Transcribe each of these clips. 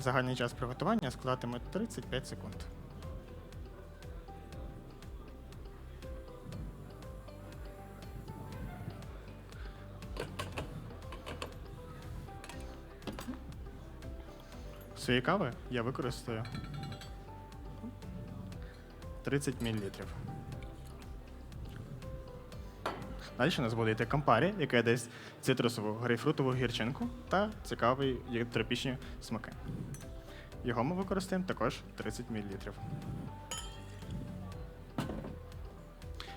Загальний час приготування складатиме 35 секунд. Своєї кави я використаю 30 мл. Далі у нас буде йти кампарі, яке дасть цитрусову грейпфрутову гірчинку та цікаві тропічні смаки. Його ми використаємо також 30 мл.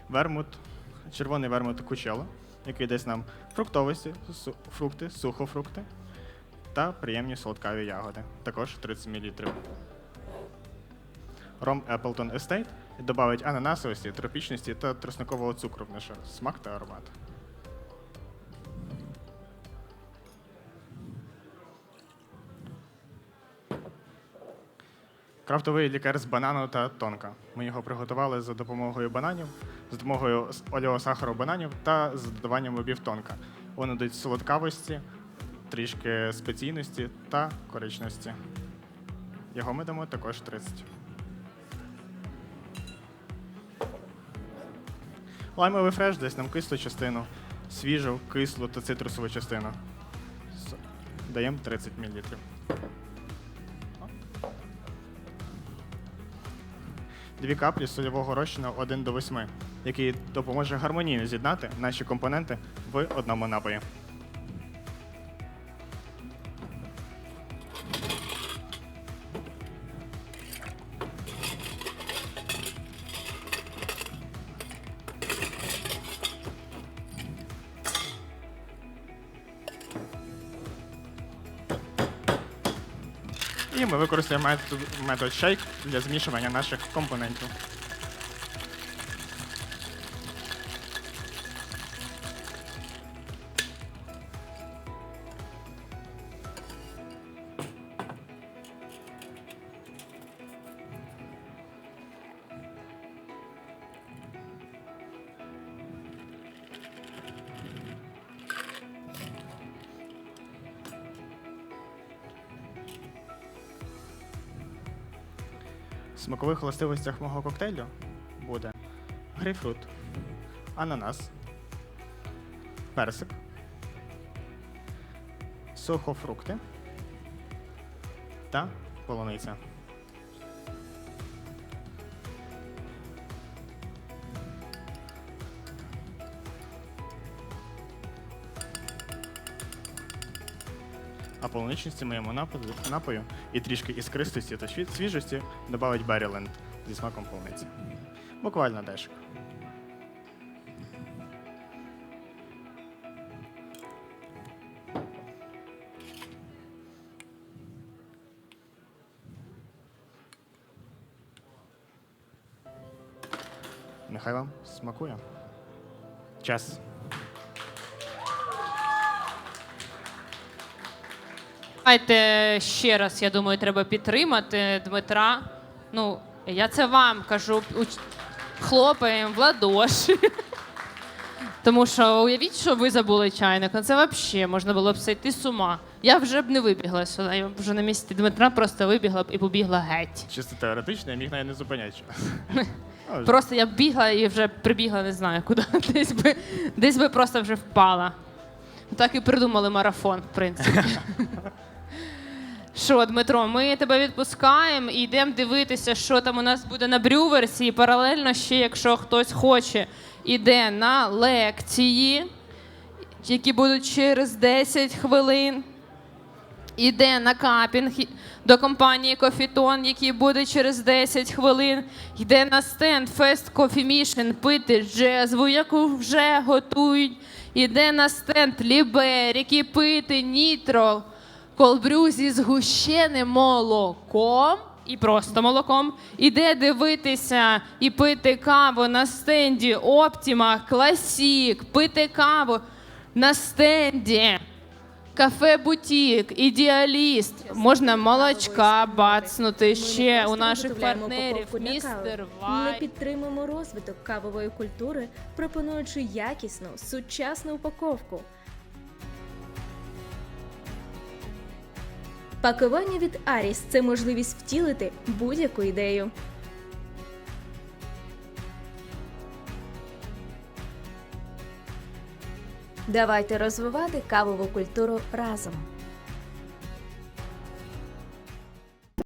Вермут, червоний вермут кучело, який дасть нам фруктовості, фрукти, сухофрукти та приємні солодкаві ягоди, також 30 мл. Ром Appleton Estate додавить ананасовості, тропічності та тросникового цукру в наш смак та аромат. Крафтовий лікер з банану та тонка. Ми його приготували за допомогою бананів, з допомогою олеосахару бананів та з додаванням бобів тонка. Вони дають солодкавості, трішки спеційності та коричності. Його ми дамо також 30. Лаймовий фреш дасть нам кислу частину, свіжу, кислу та цитрусову частину. Даємо 30 мл. Дві каплі сольового розчину 1 до 8, який допоможе гармонійно з'єднати наші компоненти в одному напої. І ми використаємо метод, shake для змішування наших компонентів. Смакових властивостях мого коктейлю буде грейпфрут, ананас, персик, сухофрукти та полуниця. А полуничності моєму напою, і трішки іскристості та свіжості додавить Беріленд зі смаком полуниці. Буквально дешево. Нехай вам смакує. Час. Давайте ще раз, я думаю, треба підтримати Дмитра. Ну, я це вам кажу, уч- хлопаємо в ладоші. Тому що уявіть, що ви забули чайник. Ну це взагалі можна було б сойти з ума. Я вже б не вибігла сюди. Я б вже на місці Дмитра просто вибігла б і побігла геть. Чисто теоретично, я міг навіть не зупиняти час. Ну, Просто я б бігла і вже прибігла, не знаю куди. Десь би, десь би просто вже впала. Так і придумали марафон, в принципі. Що, Дмитро, ми тебе відпускаємо і йдемо дивитися, що там у нас буде на брюверсі. І паралельно ще, якщо хтось хоче, іде на лекції, які будуть через 10 хвилин. Іде на капінг до компанії Кофітон, який буде через 10 хвилин. Йде на стенд Coffee Mission пити джезву, яку вже готують. Іде на стенд Лібер, який пити нітро, колбрю зі згущеним молоком. І просто молоком. Іде дивитися і пити каву на стенді Оптіма, Класік, пити каву на стенді. Кафе Бутік, ідеаліст. Можна молочка бацнути ще у наших партнерів. Містер. Вай. Ми підтримуємо розвиток кавової культури, пропонуючи якісну, сучасну упаковку. Пакування від Аріс це можливість втілити будь-яку ідею. Давайте розвивати кавову культуру разом.